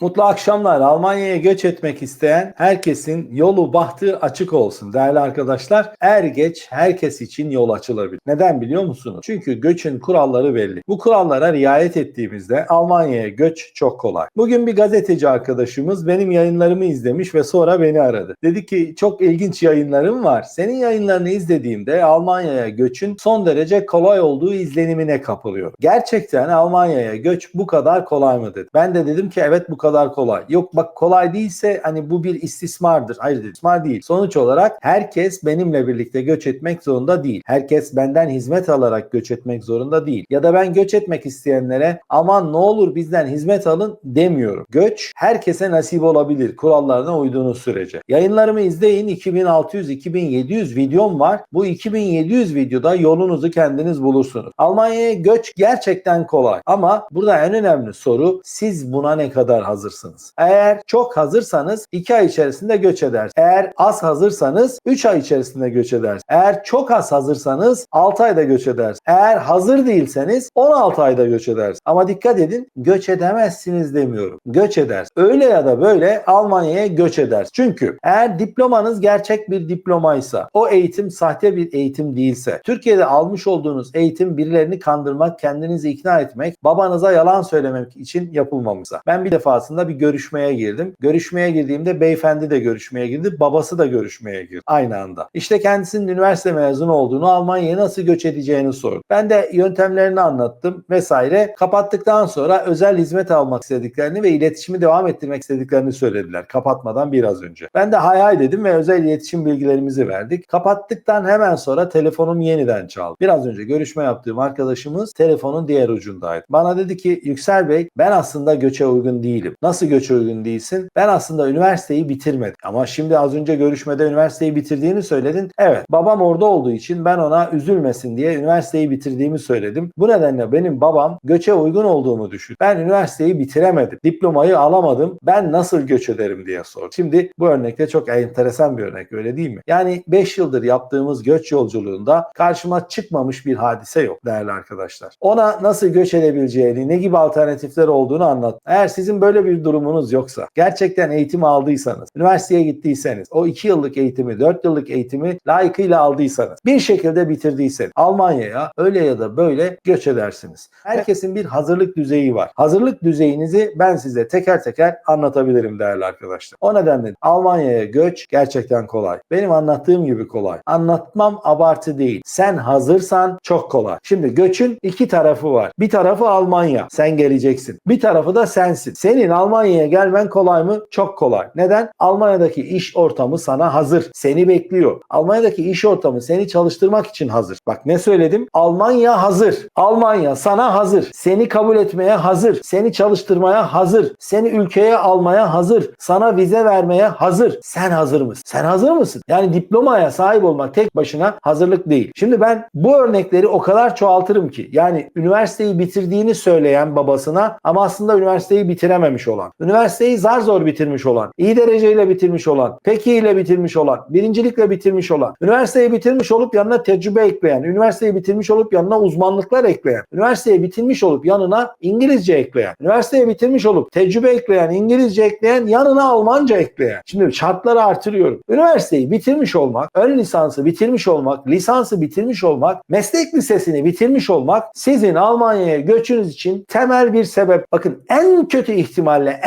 Mutlu akşamlar. Almanya'ya göç etmek isteyen herkesin yolu bahtı açık olsun değerli arkadaşlar. Er geç herkes için yol açılabilir. Neden biliyor musunuz? Çünkü göçün kuralları belli. Bu kurallara riayet ettiğimizde Almanya'ya göç çok kolay. Bugün bir gazeteci arkadaşımız benim yayınlarımı izlemiş ve sonra beni aradı. Dedi ki çok ilginç yayınlarım var. Senin yayınlarını izlediğimde Almanya'ya göçün son derece kolay olduğu izlenimine kapılıyor. Gerçekten Almanya'ya göç bu kadar kolay mı dedi. Ben de dedim ki evet bu kolay. Yok bak kolay değilse hani bu bir istismardır. Hayır istismar değil. Sonuç olarak herkes benimle birlikte göç etmek zorunda değil. Herkes benden hizmet alarak göç etmek zorunda değil. Ya da ben göç etmek isteyenlere aman ne olur bizden hizmet alın demiyorum. Göç herkese nasip olabilir kurallarına uyduğunuz sürece. Yayınlarımı izleyin 2600-2700 videom var. Bu 2700 videoda yolunuzu kendiniz bulursunuz. Almanya'ya göç gerçekten kolay. Ama burada en önemli soru siz buna ne kadar hazırsınız? Eğer çok hazırsanız 2 ay içerisinde göç edersiniz. Eğer az hazırsanız 3 ay içerisinde göç edersiniz. Eğer çok az hazırsanız 6 ayda göç edersiniz. Eğer hazır değilseniz 16 ayda göç edersiniz. Ama dikkat edin göç edemezsiniz demiyorum. Göç edersiniz. Öyle ya da böyle Almanya'ya göç edersiniz. Çünkü eğer diplomanız gerçek bir diplomaysa, o eğitim sahte bir eğitim değilse, Türkiye'de almış olduğunuz eğitim birilerini kandırmak, kendinizi ikna etmek, babanıza yalan söylemek için yapılmamışsa. Ben bir defasında bir görüşmeye girdim. Görüşmeye girdiğimde beyefendi de görüşmeye girdi, babası da görüşmeye girdi aynı anda. İşte kendisinin üniversite mezunu olduğunu, Almanya'ya nasıl göç edeceğini sordu. Ben de yöntemlerini anlattım vesaire. Kapattıktan sonra özel hizmet almak istediklerini ve iletişimi devam ettirmek istediklerini söylediler. Kapatmadan biraz önce. Ben de hay hay dedim ve özel iletişim bilgilerimizi verdik. Kapattıktan hemen sonra telefonum yeniden çaldı. Biraz önce görüşme yaptığım arkadaşımız telefonun diğer ucundaydı. Bana dedi ki Yüksel Bey ben aslında göçe uygun değilim. Nasıl göçe uygun değilsin? Ben aslında üniversiteyi bitirmedim. Ama şimdi az önce görüşmede üniversiteyi bitirdiğini söyledin. Evet babam orada olduğu için ben ona üzülmesin diye üniversiteyi bitirdiğimi söyledim. Bu nedenle benim babam göçe uygun olduğumu düşün. Ben üniversiteyi bitiremedim. Diplomayı alamadım. Ben nasıl göç ederim diye sordu. Şimdi bu örnekte çok enteresan bir örnek öyle değil mi? Yani 5 yıldır yaptığımız göç yolculuğunda karşıma çıkmamış bir hadise yok değerli arkadaşlar. Ona nasıl göç edebileceğini, ne gibi alternatifler olduğunu anlat. Eğer sizin böyle bir durumunuz yoksa, gerçekten eğitim aldıysanız, üniversiteye gittiyseniz, o 2 yıllık eğitimi, 4 yıllık eğitimi layıkıyla aldıysanız, bir şekilde bitirdiyseniz Almanya'ya öyle ya da böyle göç edersiniz. Herkesin bir hazırlık düzeyi var. Hazırlık düzeyinizi ben size teker teker anlatabilirim değerli arkadaşlar. O nedenle Almanya'ya göç gerçekten kolay. Benim anlattığım gibi kolay. Anlatmam abartı değil. Sen hazırsan çok kolay. Şimdi göçün iki tarafı var. Bir tarafı Almanya. Sen geleceksin. Bir tarafı da sensin. Senin Almanya'ya gelmen kolay mı? Çok kolay. Neden? Almanya'daki iş ortamı sana hazır. Seni bekliyor. Almanya'daki iş ortamı seni çalıştırmak için hazır. Bak ne söyledim? Almanya hazır. Almanya sana hazır. Seni kabul etmeye hazır. Seni çalıştırmaya hazır. Seni ülkeye almaya hazır. Sana vize vermeye hazır. Sen hazır mısın? Sen hazır mısın? Yani diplomaya sahip olmak tek başına hazırlık değil. Şimdi ben bu örnekleri o kadar çoğaltırım ki yani üniversiteyi bitirdiğini söyleyen babasına ama aslında üniversiteyi bitirememiş olan, üniversiteyi zar zor bitirmiş olan, iyi dereceyle bitirmiş olan, pek iyi ile bitirmiş olan, birincilikle bitirmiş olan, üniversiteyi bitirmiş olup yanına tecrübe ekleyen, üniversiteyi bitirmiş olup yanına uzmanlıklar ekleyen, üniversiteyi bitirmiş olup yanına İngilizce ekleyen, üniversiteyi bitirmiş olup tecrübe ekleyen, İngilizce ekleyen, yanına Almanca ekleyen. Şimdi şartları artırıyorum. Üniversiteyi bitirmiş olmak, ön lisansı bitirmiş olmak, lisansı bitirmiş olmak, meslek lisesini bitirmiş olmak sizin Almanya'ya göçünüz için temel bir sebep. Bakın en kötü ihtimalle,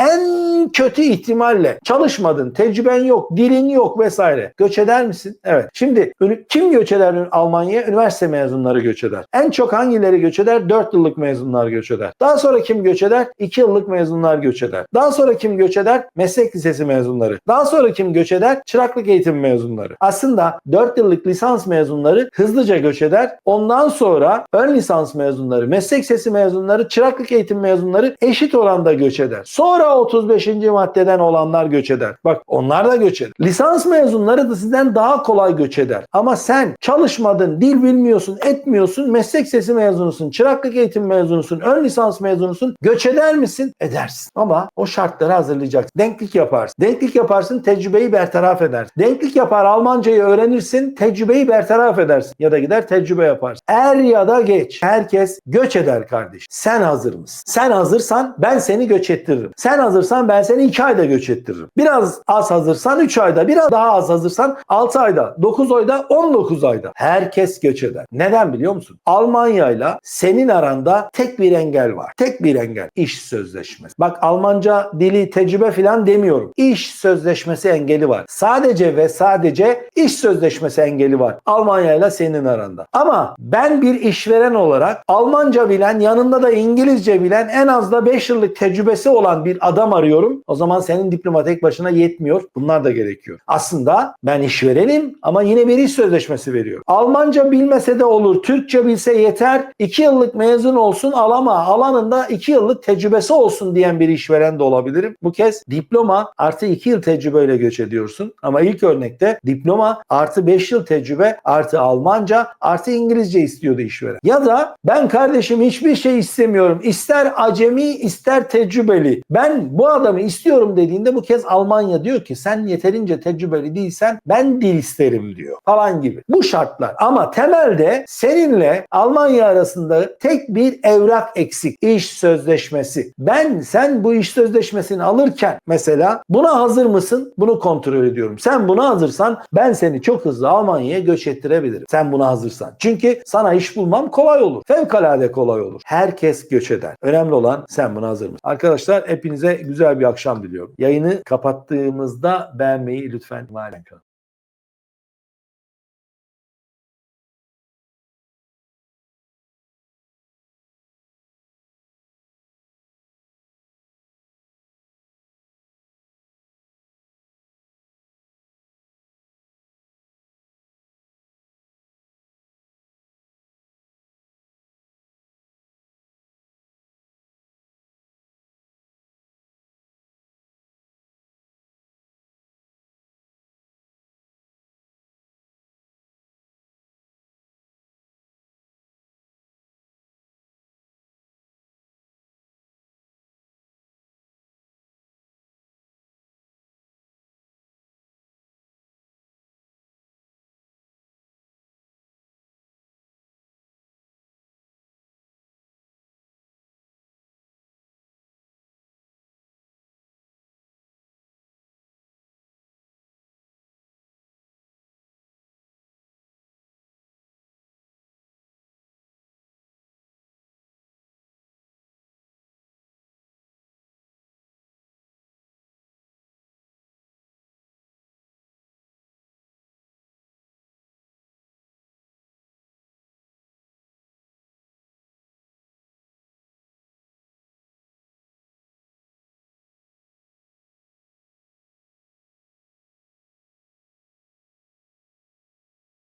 kötü ihtimalle çalışmadın, tecrüben yok, dilin yok vesaire. Göç eder misin? Evet. Şimdi kim göç eder Almanya'ya? Üniversite mezunları göç eder. En çok hangileri göç eder? 4 yıllık mezunlar göç eder. Daha sonra kim göç eder? 2 yıllık mezunlar göç eder. Daha sonra kim göç eder? Meslek lisesi mezunları. Daha sonra kim göç eder? Çıraklık eğitim mezunları. Aslında 4 yıllık lisans mezunları hızlıca göç eder. Ondan sonra ön lisans mezunları, meslek lisesi mezunları, çıraklık eğitim mezunları eşit oranda göç eder. Sonra 35. Kaçıncı maddeden olanlar göç eder? Bak onlar da göç eder. Lisans mezunları da sizden daha kolay göç eder. Ama sen çalışmadın, dil bilmiyorsun, etmiyorsun, meslek sesi mezunusun, çıraklık eğitim mezunusun, ön lisans mezunusun. Göç eder misin? Edersin. Ama o şartları hazırlayacaksın. Denklik yaparsın. Denklik yaparsın, tecrübeyi bertaraf edersin. Denklik yapar, Almancayı öğrenirsin, tecrübeyi bertaraf edersin. Ya da gider tecrübe yaparsın. Er ya da geç. Herkes göç eder kardeş. Sen hazır mısın? Sen hazırsan ben seni göç ettiririm. Sen hazırsan ben seni 2 ayda göç ettiririm. Biraz az hazırsan 3 ayda, biraz daha az hazırsan 6 ayda, 9 ayda, 19 ayda. Herkes göç eder. Neden biliyor musun? Almanya'yla senin aranda tek bir engel var. Tek bir engel. İş sözleşmesi. Bak Almanca dili tecrübe falan demiyorum. İş sözleşmesi engeli var. Sadece ve sadece iş sözleşmesi engeli var. Almanya'yla senin aranda. Ama ben bir işveren olarak Almanca bilen, yanında da İngilizce bilen en az da 5 yıllık tecrübesi olan bir adam arıyorum. O zaman senin diploma tek başına yetmiyor. Bunlar da gerekiyor. Aslında ben işverenim ama yine bir iş sözleşmesi veriyor. Almanca bilmese de olur. Türkçe bilse yeter. 2 yıllık mezun olsun alama. Alanında 2 yıllık tecrübesi olsun diyen bir işveren de olabilirim. Bu kez diploma artı 2 yıl tecrübeyle göç ediyorsun. Ama ilk örnekte diploma artı 5 yıl tecrübe artı Almanca artı İngilizce istiyordu işveren. Ya da ben kardeşim hiçbir şey istemiyorum. İster acemi ister tecrübeli. Ben bu adamı istiyorum dediğinde bu kez Almanya diyor ki sen yeterince tecrübeli değilsen ben dil isterim diyor falan gibi. Bu şartlar ama temelde seninle Almanya arasında tek bir evrak eksik. İş sözleşmesi. Ben sen bu iş sözleşmesini alırken mesela buna hazır mısın? Bunu kontrol ediyorum. Sen buna hazırsan ben seni çok hızlı Almanya'ya göç ettirebilirim. Sen buna hazırsan. Çünkü sana iş bulmam kolay olur. Fevkalade kolay olur. Herkes göç eder. Önemli olan sen buna hazır mısın? Arkadaşlar hepinize güzel bir akşam diliyorum. Yayını kapattığımızda beğenmeyi lütfen ihmal etmeyin.